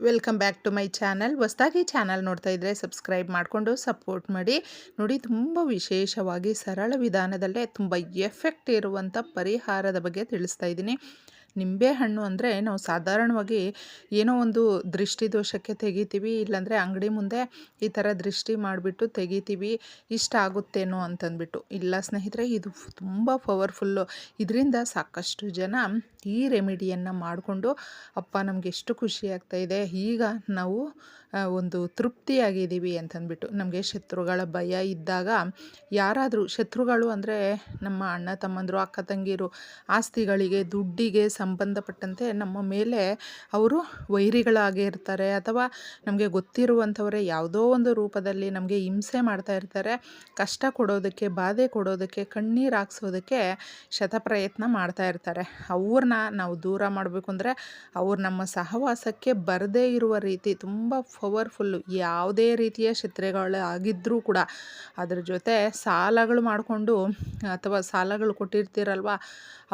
Welcome back to my channel. ಹೊಸ್ದಾಗಿ channel ನೋಡ್ತಾ ಇದ್ದರೆ ಸಬ್ಸ್ಕ್ರೈಬ್ ಮಾಡಿಕೊಂಡು ಸಪೋರ್ಟ್ ಮಾಡಿ. ನೋಡಿ, ತುಂಬ ವಿಶೇಷವಾಗಿ ಸರಳ ವಿಧಾನದಲ್ಲೇ ತುಂಬ ಎಫೆಕ್ಟ್ ಇರುವಂಥ ಪರಿಹಾರದ ಬಗ್ಗೆ ತಿಳಿಸ್ತಾ ಇದ್ದೀನಿ. ನಿಂಬೆಹಣ್ಣು ಅಂದರೆ ನಾವು ಸಾಧಾರಣವಾಗಿ ಏನೋ ಒಂದು ದೃಷ್ಟಿ ದೋಷಕ್ಕೆ ತೆಗಿತೀವಿ, ಇಲ್ಲಾಂದರೆ ಅಂಗಡಿ ಮುಂದೆ ಈ ಥರ ದೃಷ್ಟಿ ಮಾಡಿಬಿಟ್ಟು ತೆಗಿತೀವಿ, ಇಷ್ಟ ಆಗುತ್ತೇನೋ ಅಂತಂದ್ಬಿಟ್ಟು. ಇಲ್ಲ ಸ್ನೇಹಿತರೆ, ಇದು ತುಂಬ ಪವರ್ಫುಲ್ಲು ಇದರಿಂದ ಸಾಕಷ್ಟು ಜನ ಈ ರೆಮಿಡಿಯನ್ನು ಮಾಡಿಕೊಂಡು, ಅಪ್ಪ, ನಮ್ಗೆ ಎಷ್ಟು ಖುಷಿ ಇದೆ. ಈಗ ನಾವು ಒಂದು ತೃಪ್ತಿಯಾಗಿದ್ದೀವಿ ಅಂತಂದ್ಬಿಟ್ಟು ನಮಗೆ ಶತ್ರುಗಳ ಭಯ ಇದ್ದಾಗ, ಯಾರಾದರೂ ಶತ್ರುಗಳು ಅಂದರೆ ನಮ್ಮ ಅಣ್ಣ, ತಮ್ಮಂದರು, ಅಕ್ಕ, ತಂಗಿರು, ಆಸ್ತಿಗಳಿಗೆ, ದುಡ್ಡಿಗೆ ಸಂಬಂಧಪಟ್ಟಂತೆ ನಮ್ಮ ಮೇಲೆ ಅವರು ವೈರಿಗಳಾಗಿ ಇರ್ತಾರೆ. ಅಥವಾ ನಮಗೆ ಗೊತ್ತಿರುವಂಥವರೇ ಯಾವುದೋ ಒಂದು ರೂಪದಲ್ಲಿ ನಮಗೆ ಹಿಂಸೆ ಮಾಡ್ತಾ ಇರ್ತಾರೆ. ಕಷ್ಟ ಕೊಡೋದಕ್ಕೆ, ಬಾಧೆ ಕೊಡೋದಕ್ಕೆ, ಕಣ್ಣೀರು ಹಾಕ್ಸೋದಕ್ಕೆ ಶತಪ್ರಯತ್ನ ಮಾಡ್ತಾ ಇರ್ತಾರೆ. ಅವ್ರನ್ನ ನಾವು ದೂರ ಮಾಡಬೇಕು ಅಂದರೆ ಅವ್ರು ನಮ್ಮ ಸಹವಾಸಕ್ಕೆ ಬರದೇ ಇರುವ ರೀತಿ ತುಂಬ ಪವರ್ಫುಲ್ಲು ಯಾವುದೇ ರೀತಿಯ ಶತ್ರುಗಳು ಆಗಿದ್ದರೂ ಕೂಡ ಅದ್ರ ಜೊತೆ ಸಾಲಗಳು ಮಾಡಿಕೊಂಡು ಅಥವಾ ಸಾಲಗಳು ಕೊಟ್ಟಿರ್ತೀರಲ್ವ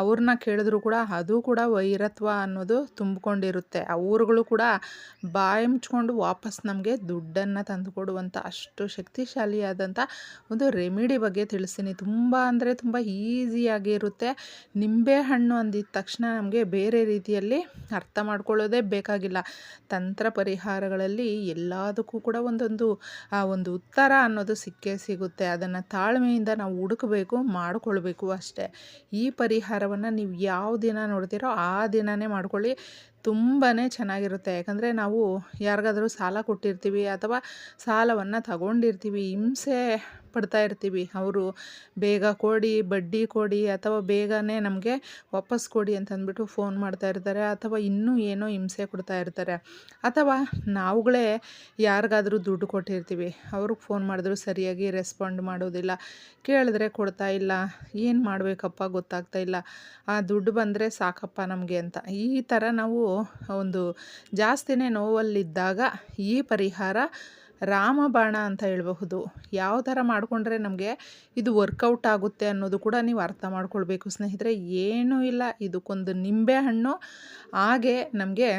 ಅವ್ರನ್ನ ಕೇಳಿದ್ರು ಕೂಡ ಅದು ಕೂಡ ವೈರತ್ವ ಅನ್ನೋದು ತುಂಬಿಕೊಂಡಿರುತ್ತೆ. ಅವ್ರುಗಳು ಕೂಡ ಬಾಯಿ ಮುಚ್ಕೊಂಡು ವಾಪಸ್ ನಮಗೆ ದುಡ್ಡನ್ನು ತಂದು ಕೊಡುವಂಥ ಅಷ್ಟು ಶಕ್ತಿಶಾಲಿಯಾದಂಥ ಒಂದು ರೆಮಿಡಿ ಬಗ್ಗೆ ತಿಳಿಸ್ತೀನಿ. ತುಂಬ ಅಂದರೆ ತುಂಬ ಈಸಿಯಾಗಿ ಇರುತ್ತೆ. ನಿಂಬೆಹಣ್ಣು ಅಂದಿದ ತಕ್ಷಣ ನಮಗೆ ಬೇರೆ ರೀತಿಯಲ್ಲಿ ಅರ್ಥ ಮಾಡ್ಕೊಳ್ಳೋದೇ ಬೇಕಾಗಿಲ್ಲ. ತಂತ್ರ ಪರಿಹಾರಗಳಲ್ಲಿ ಎಲ್ಲದಕ್ಕೂ ಕೂಡ ಒಂದೊಂದು, ಆ, ಒಂದು ಉತ್ತರ ಅನ್ನೋದು ಸಿಕ್ಕೇ ಸಿಗುತ್ತೆ. ಅದನ್ನು ತಾಳ್ಮೆಯಿಂದ ನಾವು ಹುಡುಕಬೇಕು, ಮಾಡಿಕೊಳ್ಬೇಕು ಅಷ್ಟೇ. ಈ ಪರಿಹಾರವನ್ನು ನೀವು ಯಾವ ದಿನ ನೋಡ್ತೀರೋ ಆ ದಿನವೇ ಮಾಡ್ಕೊಳ್ಳಿ. ತುಂಬಾ ಚೆನ್ನಾಗಿರುತ್ತೆ. ಯಾಕಂದರೆ ನಾವು ಯಾರಿಗಾದರೂ ಸಾಲ ಕೊಟ್ಟಿರ್ತೀವಿ ಅಥವಾ ಸಾಲವನ್ನು ತಗೊಂಡಿರ್ತೀವಿ. ಹಿಂಸೆ ಪಡ್ತಾ ಇರ್ತೀವಿ. ಅವರು ಬೇಗ ಕೊಡಿ, ಬಡ್ಡಿ ಕೊಡಿ ಅಥವಾ ಬೇಗನೆ ನಮಗೆ ವಾಪಸ್ ಕೊಡಿ ಅಂತಂದ್ಬಿಟ್ಟು ಫೋನ್ ಮಾಡ್ತಾ ಇರ್ತಾರೆ ಅಥವಾ ಇನ್ನೂ ಏನೋ ಹಿಂಸೆ ಕೊಡ್ತಾ ಇರ್ತಾರೆ. ಅಥವಾ ನಾವುಗಳೇ ಯಾರಿಗಾದರೂ ದುಡ್ಡು ಕೊಟ್ಟಿರ್ತೀವಿ. ಅವ್ರಿಗೆ ಫೋನ್ ಮಾಡಿದ್ರು ಸರಿಯಾಗಿ ರೆಸ್ಪಾಂಡ್ ಮಾಡೋದಿಲ್ಲ. ಕೇಳಿದ್ರೆ ಕೊಡ್ತಾ ಇಲ್ಲ. ಏನು ಮಾಡಬೇಕಪ್ಪ ಗೊತ್ತಾಗ್ತಾ ಇಲ್ಲ. ಆ ದುಡ್ಡು ಬಂದರೆ ಸಾಕಪ್ಪ ನಮಗೆ ಅಂತ. ಈ ಥರ ನಾವು ಒಂದು ಜಾಸ್ತಿನೇ ನೋವಲ್ಲಿದ್ದಾಗ ಈ ಪರಿಹಾರ ರಾಮಬಾಣ ಅಂತ ಹೇಳಬಹುದು. ಯಾವ ಥರ ಮಾಡಿಕೊಂಡ್ರೆ ನಮಗೆ ಇದು ವರ್ಕೌಟ್ ಆಗುತ್ತೆ ಅನ್ನೋದು ಕೂಡ ನೀವು ಅರ್ಥ ಮಾಡ್ಕೊಳ್ಬೇಕು ಸ್ನೇಹಿತರೆ. ಏನೂ ಇಲ್ಲ. ಇದಕ್ಕೊಂದು ನಿಂಬೆ ಹಣ್ಣು, ಹಾಗೆ ನಮಗೆ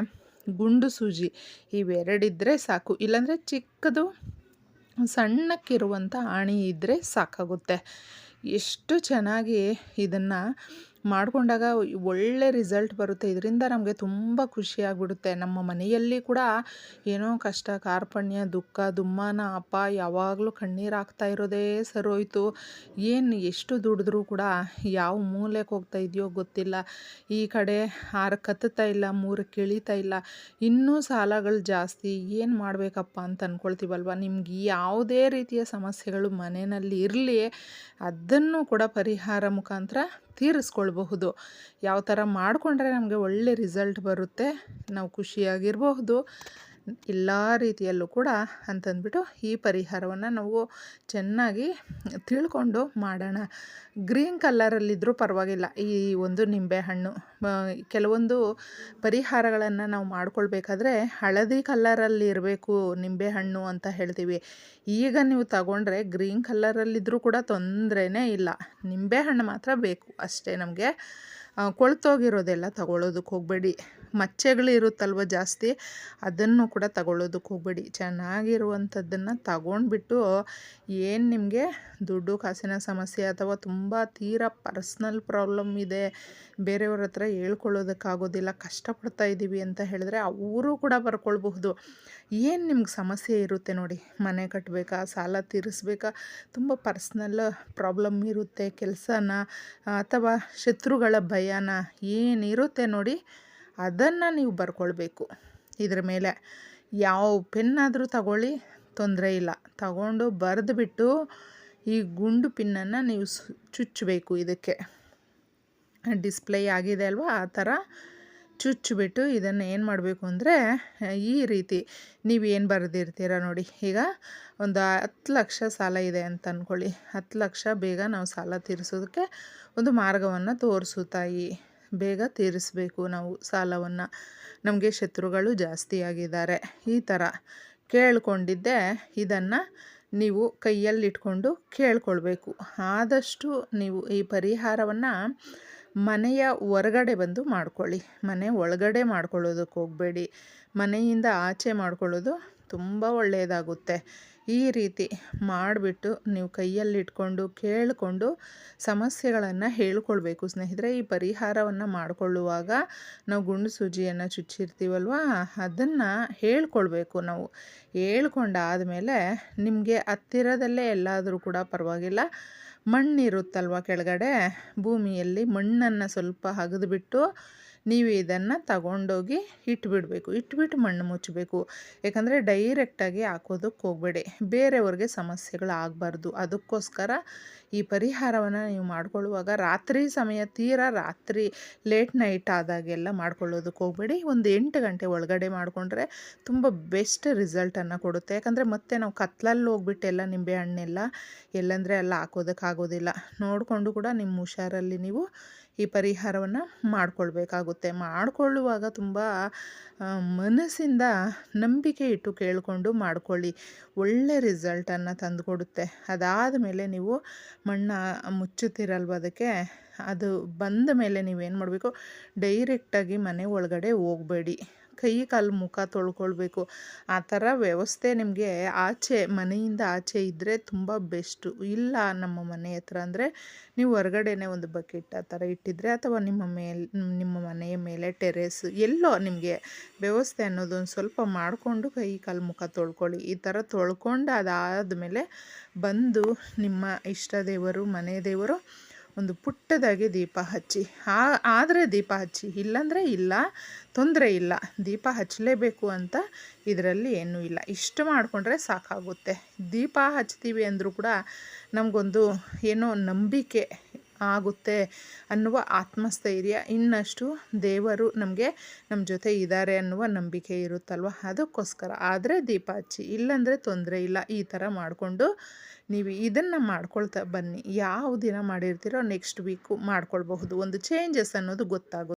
ಗುಂಡು ಸೂಜಿ. ಇವೆರಡಿದ್ದರೆ ಸಾಕು. ಇಲ್ಲಾಂದರೆ ಚಿಕ್ಕದು ಸಣ್ಣಕ್ಕಿರುವಂಥ ಆಣಿ ಇದ್ದರೆ ಸಾಕಾಗುತ್ತೆ. ಎಷ್ಟು ಚೆನ್ನಾಗಿ ಇದನ್ನು ಮಾಡಿಕೊಂಡಾಗ ಒಳ್ಳೆ ರಿಸಲ್ಟ್ ಬರುತ್ತೆ. ಇದರಿಂದ ನಮಗೆ ತುಂಬ ಖುಷಿಯಾಗ್ಬಿಡುತ್ತೆ ನಮ್ಮ ಮನೆಯಲ್ಲಿ ಕೂಡ ಏನೋ ಕಷ್ಟ, ಕಾರ್ಪಣ್ಯ, ದುಃಖ, ದುಮ್ಮಾನ ಅಪ್ಪ ಯಾವಾಗಲೂ ಕಣ್ಣೀರು ಹಾಕ್ತಾ ಇರೋದೇ ಸರೋಯ್ತು ಏನು ಎಷ್ಟು ದುಡಿದ್ರೂ ಕೂಡ ಯಾವ ಮೂಲೆಗೆ ಹೋಗ್ತಾ ಇದೆಯೋ ಗೊತ್ತಿಲ್ಲ. ಈ ಕಡೆ ಆರು ಕತ್ತುತ್ತಾ ಇಲ್ಲ, ಮೂರು ಇಳಿತಾ ಇಲ್ಲ. ಇನ್ನೂ ಸಾಲಗಳು ಜಾಸ್ತಿ. ಏನು ಮಾಡಬೇಕಪ್ಪ ಅಂತ ಅಂದ್ಕೊಳ್ತೀವಲ್ವ ನಿಮ್ಗೆ ಯಾವುದೇ ರೀತಿಯ ಸಮಸ್ಯೆಗಳು ಮನೆಯಲ್ಲಿ ಇರಲಿ, ಅದನ್ನು ಕೂಡ ಪರಿಹಾರ ಮುಖಾಂತರ ತೀರಿಸ್ಕೊಳ್ಬಹುದು. ಯಾವ ಥರ ಮಾಡಿಕೊಂಡ್ರೆ ನಮಗೆ ಒಳ್ಳೆ ರಿಸಲ್ಟ್ ಬರುತ್ತೆ. ನಾವು ಖುಷಿಯಾಗಿರಬಹುದು. ಎಲ್ಲ ರೀತಿಯಲ್ಲೂ ಕೂಡ ಅಂತಂದ್ಬಿಟ್ಟು ಈ ಪರಿಹಾರವನ್ನು ನಾವು ಚೆನ್ನಾಗಿ ತಿಳ್ಕೊಂಡು ಮಾಡೋಣ. ಗ್ರೀನ್ ಕಲ್ಲರಲ್ಲಿದ್ದರೂ ಪರವಾಗಿಲ್ಲ. ಈ ಒಂದು ನಿಂಬೆಹಣ್ಣು ಕೆಲವೊಂದು ಪರಿಹಾರಗಳನ್ನು ನಾವು ಮಾಡ್ಕೊಳ್ಬೇಕಾದ್ರೆ ಹಳದಿ ಕಲ್ಲರಲ್ಲಿ ಇರಬೇಕು ನಿಂಬೆಹಣ್ಣು ಅಂತ ಹೇಳ್ತೀವಿ. ಈಗ ನೀವು ತಗೊಂಡ್ರೆ ಗ್ರೀನ್ ಕಲ್ಲರಲ್ಲಿದ್ದರೂ ಕೂಡ ತೊಂದರೆನೇ ಇಲ್ಲ. ನಿಂಬೆಹಣ್ಣು ಮಾತ್ರ ಬೇಕು ಅಷ್ಟೇ ನಮಗೆ. ಕೊಳ್ತೋಗಿರೋದೆಲ್ಲ ತಗೊಳ್ಳೋದಕ್ಕೆ ಹೋಗಬೇಡಿ. ಮಚ್ಚೆಗಳು ಇರುತ್ತಲ್ವ ಜಾಸ್ತಿ, ಅದನ್ನು ಕೂಡ ತಗೊಳ್ಳೋದಕ್ಕೆ ಹೋಗಬೇಡಿ. ಚೆನ್ನಾಗಿರುವಂಥದ್ದನ್ನು ತಗೊಂಡ್ಬಿಟ್ಟು ಏನು ನಿಮಗೆ ದುಡ್ಡು ಕಾಸಿನ ಸಮಸ್ಯೆ ಅಥವಾ ತುಂಬ ತೀರಾ ಪರ್ಸ್ನಲ್ ಪ್ರಾಬ್ಲಮ್ ಇದೆ, ಬೇರೆಯವ್ರ ಹತ್ರ ಹೇಳ್ಕೊಳ್ಳೋದಕ್ಕಾಗೋದಿಲ್ಲ, ಕಷ್ಟಪಡ್ತಾ ಇದ್ದೀವಿ ಅಂತ ಹೇಳಿದ್ರೆ ಅವರು ಕೂಡ ಬರ್ಕೊಳ್ಬಹುದು. ಏನು ನಿಮ್ಗೆ ಸಮಸ್ಯೆ ಇರುತ್ತೆ ನೋಡಿ, ಮನೆ ಕಟ್ಟಬೇಕಾ ಸಾಲ ತೀರಿಸ್ಬೇಕಾ, ತುಂಬ ಪರ್ಸ್ನಲ್ ಪ್ರಾಬ್ಲಮ್ ಇರುತ್ತೆ, ಕೆಲಸನ ಅಥವಾ ಶತ್ರುಗಳ ಭಯನ ಏನಿರುತ್ತೆ ನೋಡಿ ಅದನ್ನು ನೀವು ಬರ್ಕೊಳ್ಬೇಕು. ಇದ್ರ ಮೇಲೆ ಯಾವ ಪೆನ್ನಾದರೂ ತಗೊಳ್ಳಿ, ತೊಂದರೆ ಇಲ್ಲ. ತಗೊಂಡು ಬರೆದುಬಿಟ್ಟು ಈ ಗುಂಡು ಪಿನ್ನನ್ನು ನೀವು ಚುಚ್ಚಬೇಕು ಇದಕ್ಕೆ. ಡಿಸ್ಪ್ಲೇ ಆಗಿದೆ ಅಲ್ವಾ? ಆ ಥರ ಚುಚ್ಚಿಬಿಟ್ಟು ಇದನ್ನು ಏನು ಮಾಡಬೇಕು ಅಂದರೆ, ಈ ರೀತಿ ನೀವು ಏನು ಬರೆದಿರ್ತೀರ ನೋಡಿ. ಈಗ ಒಂದು ಹತ್ತು ಲಕ್ಷ ಸಾಲ ಇದೆ ಅಂತ ಅಂದ್ಕೊಳ್ಳಿ ಹತ್ತು ಲಕ್ಷ ಬೇಗ ನಾವು ಸಾಲ ತೀರಿಸೋದಕ್ಕೆ ಒಂದು ಮಾರ್ಗವನ್ನು ತೋರಿಸು ತಾಯಿ. ಬೇಗ ತೀರಿಸಬೇಕು. ನಾವು ಸಾಲವನ್ನು. ನಮಗೆ ಶತ್ರುಗಳು ಜಾಸ್ತಿಯಾಗಿದ್ದಾರೆ. ಈ ಥರ ಕೇಳ್ಕೊಂಡಿದ್ದೆ. ಇದನ್ನು ನೀವು ಕೈಯಲ್ಲಿಟ್ಕೊಂಡು ಕೇಳ್ಕೊಳ್ಬೇಕು. ಆದಷ್ಟು ನೀವು ಈ ಪರಿಹಾರವನ್ನು ಮನೆಯ ಹೊರಗಡೆ ಬಂದು ಮಾಡ್ಕೊಳ್ಳಿ. ಮನೆ ಒಳಗಡೆ ಮಾಡ್ಕೊಳ್ಳೋದಕ್ಕೆ ಹೋಗಬೇಡಿ. ಮನೆಯಿಂದ ಆಚೆ ಮಾಡ್ಕೊಳ್ಳೋದು ತುಂಬ ಒಳ್ಳೆಯದಾಗುತ್ತೆ. ಈ ರೀತಿ ಮಾಡಿಬಿಟ್ಟು ನೀವು ಕೈಯಲ್ಲಿ ಇಟ್ಕೊಂಡು ಕೇಳಿಕೊಂಡು ಸಮಸ್ಯೆಗಳನ್ನು ಹೇಳ್ಕೊಳ್ಬೇಕು. ಸ್ನೇಹಿತರೆ, ಈ ಪರಿಹಾರವನ್ನು ಮಾಡಿಕೊಳ್ಳುವಾಗ ನಾವು ಗುಂಡು ಸೂಜಿಯನ್ನು ಚುಚ್ಚಿರ್ತೀವಲ್ವ? ಅದನ್ನು ಹೇಳ್ಕೊಳ್ಬೇಕು ನಾವು. ಹೇಳ್ಕೊಂಡಾದಮೇಲೆ ನಿಮಗೆ ಹತ್ತಿರದಲ್ಲೇ ಎಲ್ಲಾದರೂ ಕೂಡ ಪರವಾಗಿಲ್ಲ. ಮಣ್ಣಿರುತ್ತಲ್ವ ಕೆಳಗಡೆ? ಭೂಮಿಯಲ್ಲಿ ಮಣ್ಣನ್ನು ಸ್ವಲ್ಪ ಅಗೆದ್ಬಿಟ್ಟು ನೀವು ಇದನ್ನು ತಗೊಂಡೋಗಿ ಇಟ್ಬಿಡಬೇಕು. ಇಟ್ಬಿಟ್ಟು ಮಣ್ಣು ಮುಚ್ಚಬೇಕು. ಯಾಕಂದರೆ ಡೈರೆಕ್ಟಾಗಿ ಹಾಕೋದಕ್ಕೆ ಹೋಗಬೇಡಿ. ಬೇರೆಯವ್ರಿಗೆ ಸಮಸ್ಯೆಗಳು ಆಗಬಾರ್ದು. ಅದಕ್ಕೋಸ್ಕರ ಈ ಪರಿಹಾರವನ್ನು ನೀವು ಮಾಡ್ಕೊಳ್ಳುವಾಗ ರಾತ್ರಿ ಸಮಯ ತೀರಾ ರಾತ್ರಿ ಲೇಟ್ ನೈಟ್ ಆದಾಗೆಲ್ಲ ಮಾಡ್ಕೊಳ್ಳೋದಕ್ಕೆ ಹೋಗಬೇಡಿ. ಒಂದು ಎಂಟು ಗಂಟೆ ಒಳಗಡೆ ಮಾಡಿಕೊಂಡ್ರೆ ತುಂಬ ಬೆಸ್ಟ್ ರಿಸಲ್ಟನ್ನು ಕೊಡುತ್ತೆ. ಯಾಕಂದರೆ ಮತ್ತೆ ನಾವು ಕತ್ಲಲ್ಲಿ ಹೋಗ್ಬಿಟ್ಟು ಎಲ್ಲ ನಿಂಬೆ ಹಣ್ಣೆಲ್ಲ ಎಲ್ಲಂದರೆ ಎಲ್ಲ ಹಾಕೋದಕ್ಕಾಗೋದಿಲ್ಲ. ನೋಡಿಕೊಂಡು ಕೂಡ ನಿಮ್ಮ ಹುಷಾರಲ್ಲಿ ನೀವು ಈ ಪರಿಹಾರವನ್ನು ಮಾಡಿಕೊಳ್ಬೇಕಾಗುತ್ತೆ. ಮಾಡಿಕೊಳ್ಳುವಾಗ ತುಂಬ ಮನಸ್ಸಿಂದ ನಂಬಿಕೆ ಇಟ್ಟು ಕೇಳಿಕೊಂಡು ಮಾಡಿಕೊಳ್ಳಿ. ಒಳ್ಳೆ ರಿಸಲ್ಟನ್ನು ತಂದುಕೊಡುತ್ತೆ. ಅದಾದ ಮೇಲೆ ನೀವು ಮಣ್ಣು ಮುಚ್ಚುತ್ತಿರಲ್ವ ಅದಕ್ಕೆ, ಅದು ಬಂದ ಮೇಲೆ ನೀವೇನು ಮಾಡಬೇಕು? ಡೈರೆಕ್ಟಾಗಿ ಮನೆ ಒಳಗಡೆ ಹೋಗಬೇಡಿ. ಕೈ ಕಾಲು ಮುಖ ತೊಳ್ಕೊಳ್ಬೇಕು. ಆ ಥರ ವ್ಯವಸ್ಥೆ ನಿಮಗೆ ಆಚೆ, ಮನೆಯಿಂದ ಆಚೆ ಇದ್ದರೆ ತುಂಬ ಬೆಸ್ಟು. ಇಲ್ಲ ನಮ್ಮ ಮನೆ ಹತ್ರ ಅಂದರೆ ನೀವು ಹೊರಗಡೆನೆ ಒಂದು ಬಕೆಟ್ ಆ ಥರ ಇಟ್ಟಿದ್ರೆ ಅಥವಾ ನಿಮ್ಮ ಮೇಲೆ, ನಿಮ್ಮ ಮನೆಯ ಮೇಲೆ ಟೆರೇಸ್, ಎಲ್ಲೋ ನಿಮಗೆ ವ್ಯವಸ್ಥೆ ಅನ್ನೋದೊಂದು ಸ್ವಲ್ಪ ಮಾಡಿಕೊಂಡು ಕೈ ಕಾಲು ಮುಖ ತೊಳ್ಕೊಳ್ಳಿ. ಈ ಥರ ತೊಳ್ಕೊಂಡು ಅದಾದಮೇಲೆ ಬಂದು ನಿಮ್ಮ ಇಷ್ಟ ದೇವರು, ಮನೆ ದೇವರು ಒಂದು ಪುಟ್ಟದಾಗಿ ದೀಪ ಹಚ್ಚಿ. ಆದರೆ ದೀಪ ಹಚ್ಚಿ. ಇಲ್ಲಾಂದರೆ ಇಲ್ಲ, ತೊಂದರೆ ಇಲ್ಲ. ದೀಪ ಹಚ್ಚಲೇಬೇಕು ಅಂತ ಇದರಲ್ಲಿ ಏನೂ ಇಲ್ಲ. ಇಷ್ಟು ಮಾಡಿಕೊಂಡ್ರೆ ಸಾಕಾಗುತ್ತೆ. ದೀಪ ಹಚ್ತೀವಿ ಅಂದರೂ ಕೂಡ ನಮಗೊಂದು ಏನೋ ನಂಬಿಕೆ ಆಗುತ್ತೆ ಅನ್ನುವ ಆತ್ಮಸ್ಥೈರ್ಯ ಇನ್ನಷ್ಟು ದೇವರು ನಮಗೆ ನಮ್ಮ ಜೊತೆ ಇದ್ದಾರೆ ಅನ್ನುವ ನಂಬಿಕೆ ಇರುತ್ತಲ್ವ? ಅದಕ್ಕೋಸ್ಕರ. ಆದರೆ ದೀಪ ಹಚ್ಚಿ. ಇಲ್ಲಾಂದರೆ ತೊಂದರೆ ಇಲ್ಲ. ಈ ಥರ ಮಾಡಿಕೊಂಡು ನೀವು ಇದನ್ನು ಮಾಡ್ಕೊಳ್ತಾ ಬನ್ನಿ. ಯಾವ ದಿನ ಮಾಡಿರ್ತೀರೋ ನೆಕ್ಸ್ಟ್ ವೀಕು ಮಾಡ್ಕೊಳ್ಬಹುದು. ಒಂದು ಚೇಂಜಸ್ ಅನ್ನೋದು ಗೊತ್ತಾಗುತ್ತೆ